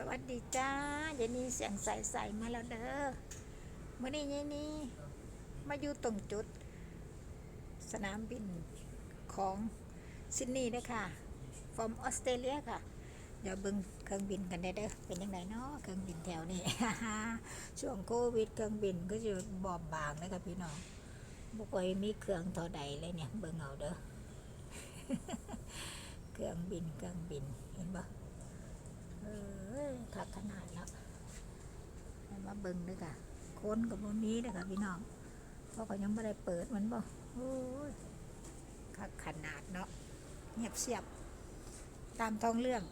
สวัสดีจ้าเยนนี่เสียงใสๆมาแล้วเด้อเมื่อนี้เยนี่มาอยู่ตรงจุด สนามบินของซิดนีย์เด้อค่ะ from ออสเตรเลียค่ะ เดี๋ยวเบิ่งเครื่องบินกันได้เด้อเป็นยังไงเนาะเครื่องบินแถวนี้ ช่วงโควิดเครื่องบินก็จะบอบบางเลยค่ะพี่น้องบ่ค่อยมีเครื่องเท่าใดเลยเนี่ยเบิ่งเอาเด้อ เครื่องบินเครื่องบินเห็นปะ เออขักขนาดแล้วมาเบิ่งด้วยค่ะคนกับวกนี้นะคะพี่น้องเพราะเขายังไม่ได้เปิดมันบ่โอ้ยขักขนาดเนาะเงียบเสียบตามท้องเรื่อง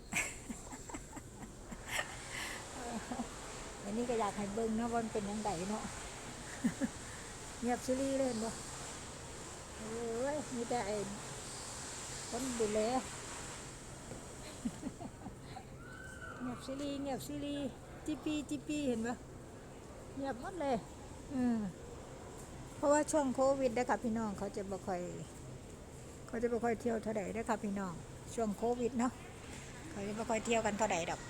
อันนี้ก็อยากให้เบิ่งเนาะว่ามันเป็นยังไงเนาะเงียบซิรี่เลยเห็นบ่โอ้ยมีแต่ไอ้คนดูแล เงียบ ซีรีเงียบซีรีจีปีจีปีเห็นปะเงียบหมดเลยอืมเพราะว่าช่วงโควิดนะคะพี่น้องเขาจะบ่ค่อย เขาจะบ่ค่อยเที่ยวเท่าใดนะคะพี่น้อง ช่วงโควิดเนาะเขาจะบ่ค่อยเที่ยวกันเท่าใดดอก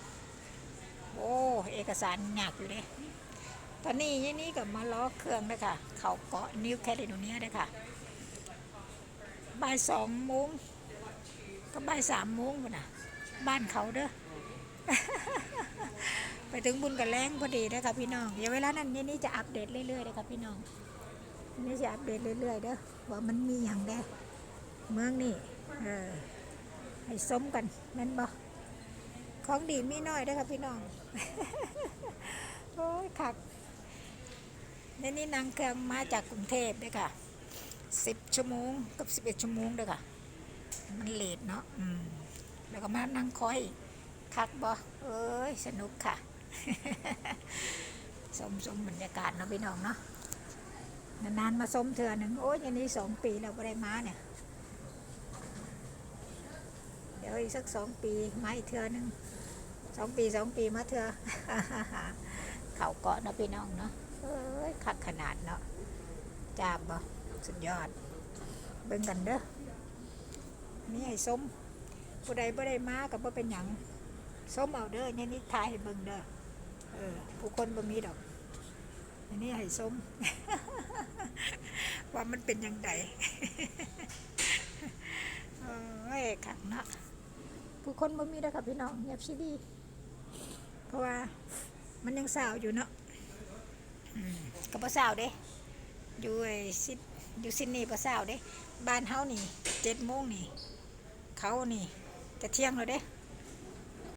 โอ้เอกสารยากอยู่เลยตอนนี้ยี่นี่กับมาล้อเครื่องนะคะเขาเกาะนิวแคลิโดเนียนะคะบ่ายสองโมงก็บ่ายสามโมงพุ่นน่ะ บ้านเขาเด้อ ไปถึงบุญกับแรงพอดีนะคะพี่น้องเดี๋ยวเวลานั้นนี่นี่จะอัปเดตเรื่อยๆนะคะพี่น้องนี่จะอัปเดตเรื่อยๆเด้อว่ามันมีอย่างใดเมืองนี่เออให้สมกันแม่นบ่ของดีมีน้อยเด้ค่ะพี่น้องโอ้ยคักนี่นี่นางเครื่องมาจากกรุงเทพเด้ค่ะสิบชั่วโมงกับสิบเอ็ดชั่วโมงเด้อค่ะ มันเลทเนาะ อืม แล้วก็มานั่งคอย คักบ่เอ้ย สนุกค่ะ สมสมบรรยากาศเนาะพี่น้องเนาะ นานๆมาสมเถื่อหนึ่งโอ้ยอันนี้สองปีเราไม่ได้มาเนี่ย เดี๋ยวอีกสักสองปีมาอีกเถื่อหนึ่งสองปีสองปีมาเถื่อเขาเกาะเนาะพี่น้องเนาะ เอ้ยคักขนาดเนาะจาบบ่สุดยอด เบิ่งกันเด้อนี่ให้สมผู้ใดบ่ได้มากับบ่เป็นหยัง ส้มเอาเด้อเนี่นี่ทายให้เบิ่งเด้อเออผู้คนบ่มีดอกอันนี้ให้ส้ม ว่ามันเป็นยังไงเอ้ยขังเนาะผู้คนบ่มีเด้อค่ะพี่น้องเงียบสิดี เพราะว่ามันยังสาวอยู่เนาะก็บ่สาวเด้อยู่ไอ้ซิดอยู่ซิดนีย์บ่สาวเด้บ้านเฮานี่7:00นนี่ เขานี่จะเที่ยงแล้วเด้